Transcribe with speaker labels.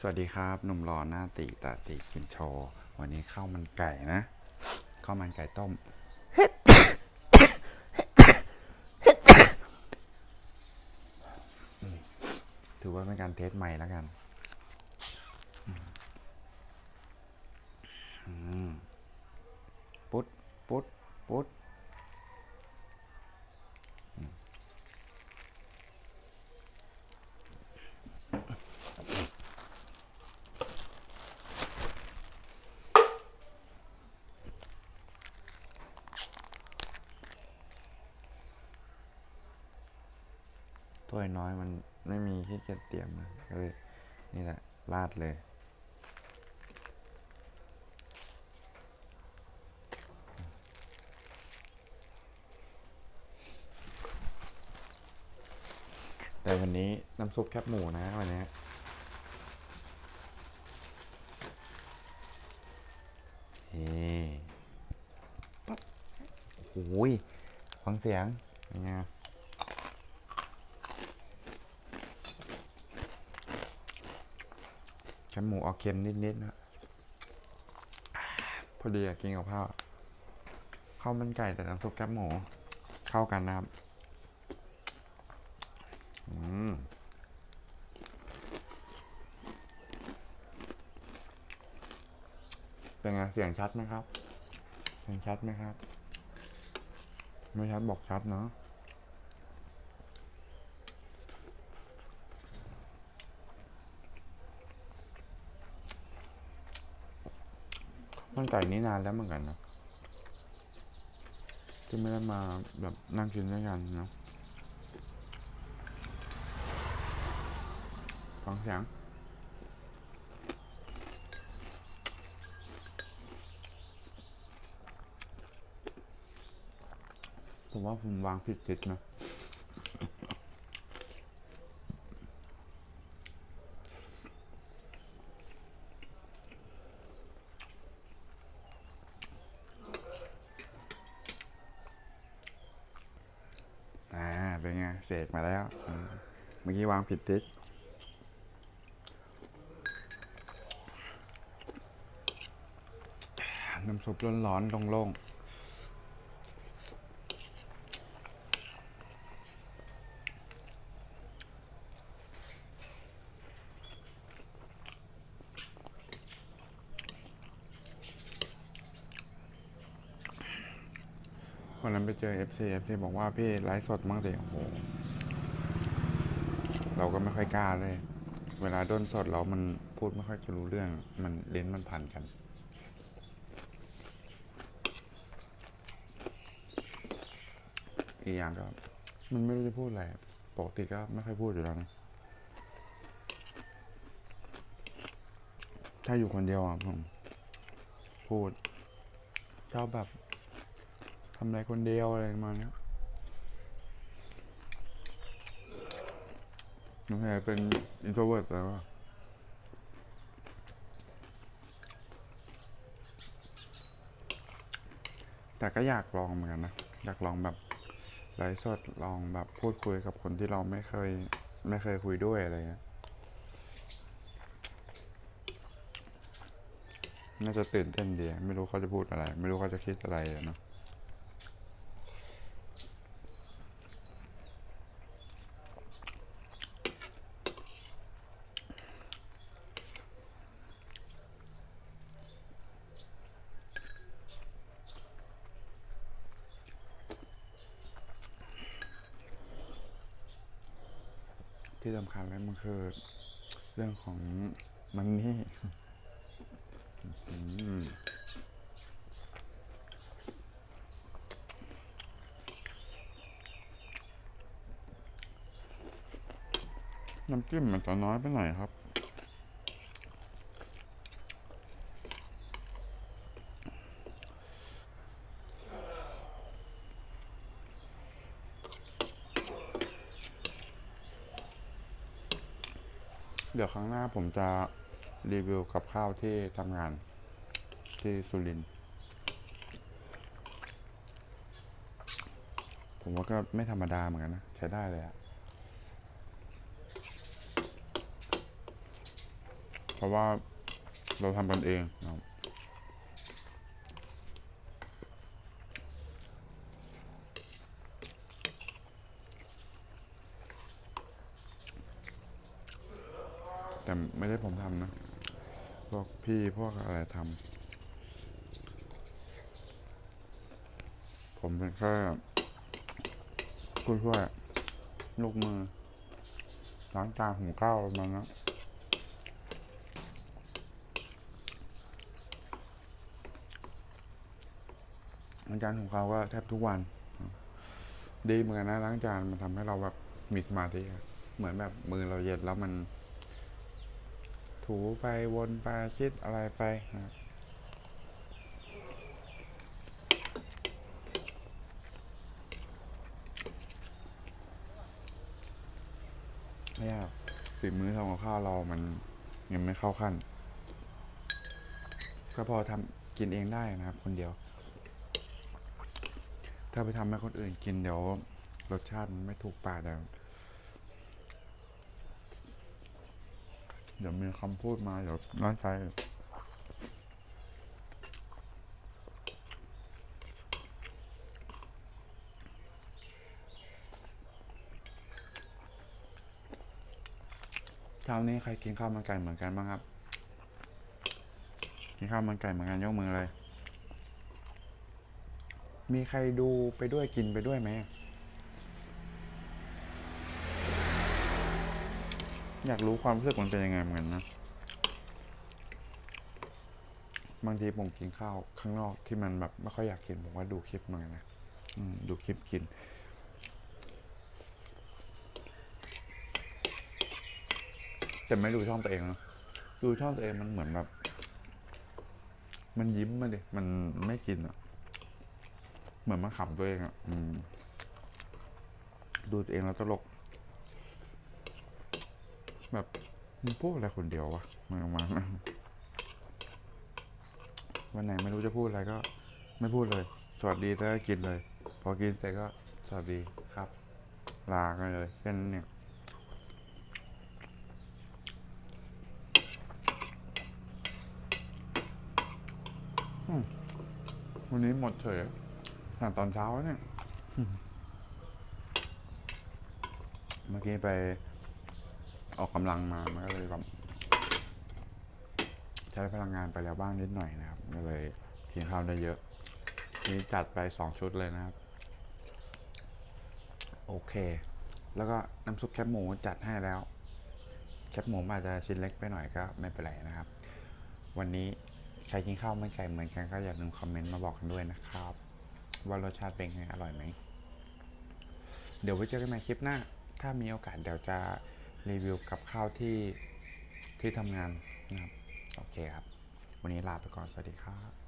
Speaker 1: สวัสดีครับ หนุ่มหล่อหน้าติตาติกินโชว์วันนี้ข้าวมันไก่นะข้าวมันไก่ต้ม ถือว่าเป็นการเทสใหม่แล้วกันปุ๊ดปุ๊ดปุ๊ด ถ้วยน้อยมันไม่มีที่จะเตรียมนะก็เลยนี่แหละราดเลยแต่วันนี้น้ำซุปแคบหมูนะวันนี้เฮ้ปั๊บโอ้ยฟังเสียงเป็นไง แค บหมูออกเค็มนิดๆนะพอดีกินกับข้าวข้าวมันไก่แต่น้ำซุปแคบหมูเข้ากันนะครับอืมเป็นไงเสียงชัดไหมครับ เสียงชัดไหมครับ ไม่ชัดบอกชัดเนาะ มันไก่นี่นานแล้วเหมือนกันนะที่ไม่ได้มาแบบนั่งกินด้วยกันเนาะฟังเสียงผมว่าผมวางผิดทิศนะ อ่า เป็นไง เสกมาแล้ว เมื่อกี้วางผิดทิศน้ำซุปร้อนๆโล่งๆ วันนั้นไปเจอ FC FC บอกว่าพี่ไลฟ์สดมั่งสิโอ้โห เราก็ไม่ค่อยกล้าเลย เวลาด้นสดเรามันพูดไม่ค่อยจะรู้เรื่อง มันเลิ้นมันพันกัน อีกอย่างก็ มันไม่รู้จะพูดอะไร ปกติก็ไม่ค่อยพูดอยู่แล้วนะถ้าอยู่คนเดียวอะผมพูดชอบแบบ ทำอะไรคนเดียวอะไรประมาณเนี้ยน้องแพรเป็น introvert แล้วอะแต่ก็อยากลองเหมือนกันนะ อยากลองแบบไลฟ์สดลองแบบพูดคุยกับคนที่เราไม่เคย ไม่เคยคุยด้วยอะไรเงี้ยน่าจะตื่นเต้นดีไม่รู้เขาจะพูดอะไร ไม่รู้เขาจะคิดอะไรเนาะ ที่สำคัญเลยมันคือเรื่องของมันนี่น้ำจิ้มมันจะน้อยไปหน่อยครับ เดี๋ยวครั้งหน้าผมจะรีวิวกับข้าวที่ทำงานที่สุรินทร์ผมว่าก็ไม่ธรรมดาเหมือนกันนะ ใช้ได้เลยอะเพราะว่าเราทำกันเองนะ แต่ไม่ได้ผมทำนะพวกพี่พวกอะไรทำผมเป็นแค่ผู้ช่วยลูกมือล้างจานหุงข้าวประมาณนั้นล้างจานหุงข้าวก็แทบทุกวัน ดีเหมือนกันนะล้างจานมันทำให้เราแบบมีสมาธิเหมือนแบบมือเราเย็นแล้วมัน ถูไปวนไปคิดอะไรไปนะไม่ยากฝีมือทำกับข้าวเรามันยังไม่เข้าขั้น ก็พอทำกินเองได้นะครับ คนเดียว ถ้าไปทำให้คนอื่นกินเดี๋ยวรสชาติมันไม่ถูกปากเดี๋ยว เดี๋ยวมีคำพูดมาเดี๋ยวน้อยใจเช้านี้ใครกินข้าวมันไก่เหมือนกันบ้างครับ กินข้าวมันไก่เหมือนกันยกมือเลย มีใครดูไปด้วยกินไปด้วยไหม อยากรู้ความรู้สึกมันเป็นยังไงเหมือนกันนะ บางทีผมกินข้าวข้างนอกที่มันแบบไม่ค่อยอยากกินผมก็ดูคลิปหมือนกันะดูคลิปกิน แต่ไม่ดูช่องตัวเองนะดูช่องตัวเองมันเหมือนแบบ มันยิ้มมาดิมันไม่กินอะ เหมือนมาขำตัวเองอะดูตัวเองแล้วตลก แบบมึงพูดอะไรคนเดียววะมันประมาณนั้นวันไหนไม่รู้จะพูดอะไรก็ ไม่พูดเลย สวัสดีแล้วก็กินเลย พอกินเสร็จก็สวัสดีครับ ลากันเลยแค่นั้นเนี่ยวันนี้หมดเฉยตั้งตอนเช้าแล้วเนี่ย เมื่อกี้ไป ออกกำลังมา มันก็เลยแบบใช้พลังงานไปแล้วบ้างนิดหน่อยนะครับ ก็เลยกินข้าวได้เยอะ นี่จัดไปสองชุดเลยนะครับ โอเค แล้วก็น้ำซุปแคบหมูจัดให้แล้ว แคบหมูอาจจะชิ้นเล็กไปหน่อยก็ไม่เป็นไรนะครับ วันนี้ใครกินข้าวมันไก่เหมือนกันก็อย่าลืมคอมเมนต์มาบอกกันด้วยนะครับ ว่ารสชาติเป็นไงอร่อยไหม เดี๋ยวไว้เจอกันใหม่คลิปหน้า ถ้ามีโอกาสเดี๋ยวจะ รีวิวกับข้าวที่ที่ทำงานนะครับ โอเคครับ วันนี้ลาไปก่อน สวัสดีครับ